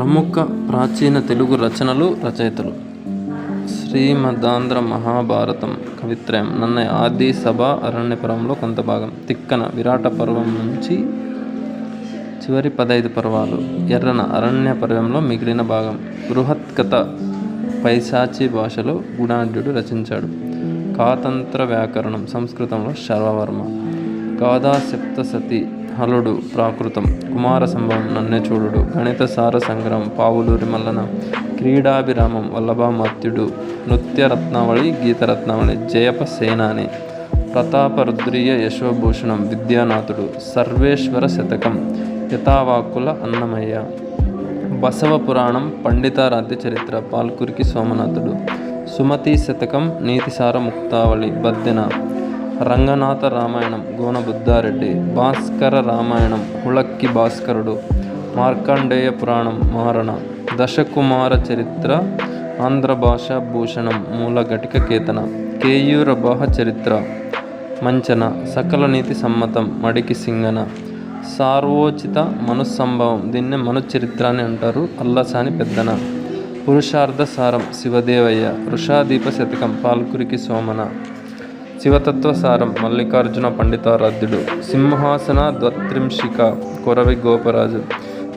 ప్రముఖ ప్రాచీన తెలుగు రచనలు రచయితలు. శ్రీమదాంధ్ర మహాభారతం కవిత్రయం నన్నయ్య ఆది సభ అరణ్యపురంలో కొంత భాగం. తిక్కన విరాట పర్వం నుంచి చివరి పదైదు పర్వాలు. ఎర్రన అరణ్య పర్వంలో మిగిలిన భాగం. బృహత్కథ పైశాచి భాషలో గుణాఢ్యుడు రచించాడు. కాతంత్ర వ్యాకరణం సంస్కృతంలో శర్వవర్మ. గాథా సప్తసతి హలుడు ప్రాకృతం. కుమార సంభవం నన్నెచూడుడు గణిత సార సంగ్రహం పావులూరి మల్లన క్రీడాభిరామం వల్లభామాత్యుడు. నృత్యరత్నావళి గీతరత్నావళి జయప సేనాని ప్రతాపరుద్రీయ యశోభూషణం విద్యానాథుడు. సర్వేశ్వర శతకం యథావాక్కుల అన్నమయ్య. బసవ పురాణం పండితారాధ్య చరిత్ర పాల్కురికి సోమనాథుడు. సుమతి శతకం నీతిసార ముక్తావళి బద్దెన. రంగనాథ రామాయణం గోనబుద్ధారెడ్డి భాస్కర రామాయణం హుళక్కి భాస్కరుడు మార్కండేయ పురాణం మారణ దశకుమార చరిత్ర ఆంధ్ర భాషా భూషణం మూల ఘటిక కేతన కేయూర బాహ చరిత్ర మంచన సకల నీతి సమ్మతం మడికి సింగన సార్వోచిత మనుస్సంభవం దీన్నే మను చరిత్ర అని అంటారు అల్లసాని పెద్దన పురుషార్థ సారం శివదేవయ్య వృషాదీప శతకం పాల్కురికి సోమన శివతత్వసారం మల్లికార్జున పండితారాధ్యుడు సింహాసన ద్వత్రింశిక కొరవి గోపరాజు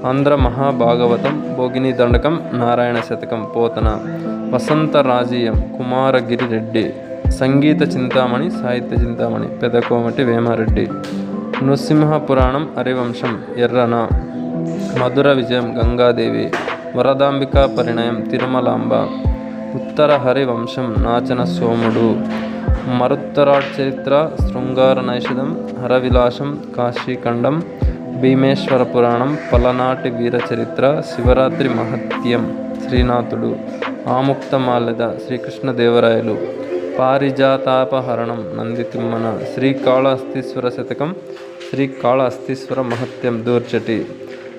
ఆంధ్ర మహాభాగవతం భోగిని దండకం నారాయణ శతకం పోతన వసంత రాజీయం కుమారగిరి రెడ్డి సంగీత చింతామణి సాహిత్య చింతామణి పెదకోమటి వేమారెడ్డి నృసింహ పురాణం హరివంశం ఎర్రన మధుర విజయం గంగాదేవి వరదాంబికా పరిణయం తిరుమలాంబ ఉత్తర హరివంశం నాచన సోముడు. మరుత్తరాట్ చరిత్ర శృంగార నైషధం హరవిలాసం కాశీఖండం భీమేశ్వర పురాణం పలనాటి వీర చరిత్ర శివరాత్రి మహత్యం. శ్రీనాథుడు ఆముక్తమాల్యద శ్రీకృష్ణదేవరాయలు. పారిజాతాపహరణం నందితిమ్మన శ్రీకాళహస్తీశ్వర శతకం శ్రీకాళహస్తీశ్వర మహత్యం దూర్చటి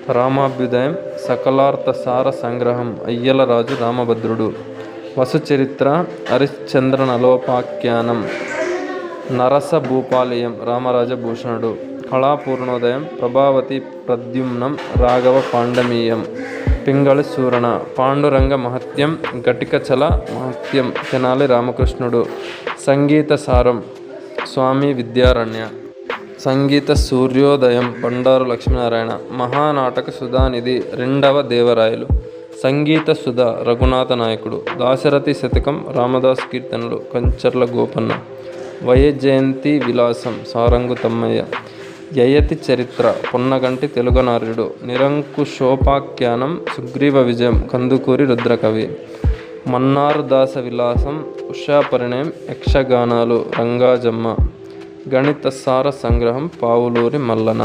రామాభ్యుదయం సకలార్థ సార సంగ్రహం అయ్యలరాజు రామభద్రుడు. వసుచరిత్ర హరిశ్చంద్ర నలోపాఖ్యానం నరస భూపాలయం రామరాజభూషణుడు కళాపూర్ణోదయం ప్రభావతి ప్రద్యుమ్నం రాఘవ పాండమీయం పింగళ సూరణ పాండురంగ మహత్యం ఘటికచల మహత్యం తెనాలి రామకృష్ణుడు సంగీత సారం స్వామి విద్యారణ్య సంగీత సూర్యోదయం బండారు లక్ష్మీనారాయణ మహానాటక సుధానిధి రెండవ దేవరాయలు. సంగీత సుధ రఘునాథ నాయకుడు దాశరథి శతకం రామదాస్ కీర్తనలు కంచర్ల గోపన్న వయజయంతి విలాసం సారంగు తమ్మయ్య యయతి చరిత్ర పొన్నగంటి తెలుగునార్యుడు నిరంకుశోపాఖ్యానం సుగ్రీవ విజయం కందుకూరి రుద్రకవి మన్నారు దాస విలాసం ఉషాపరిణయం యక్షగానాలు రంగాజమ్మ గణిత సార సంగ్రహం పావులూరి మల్లన.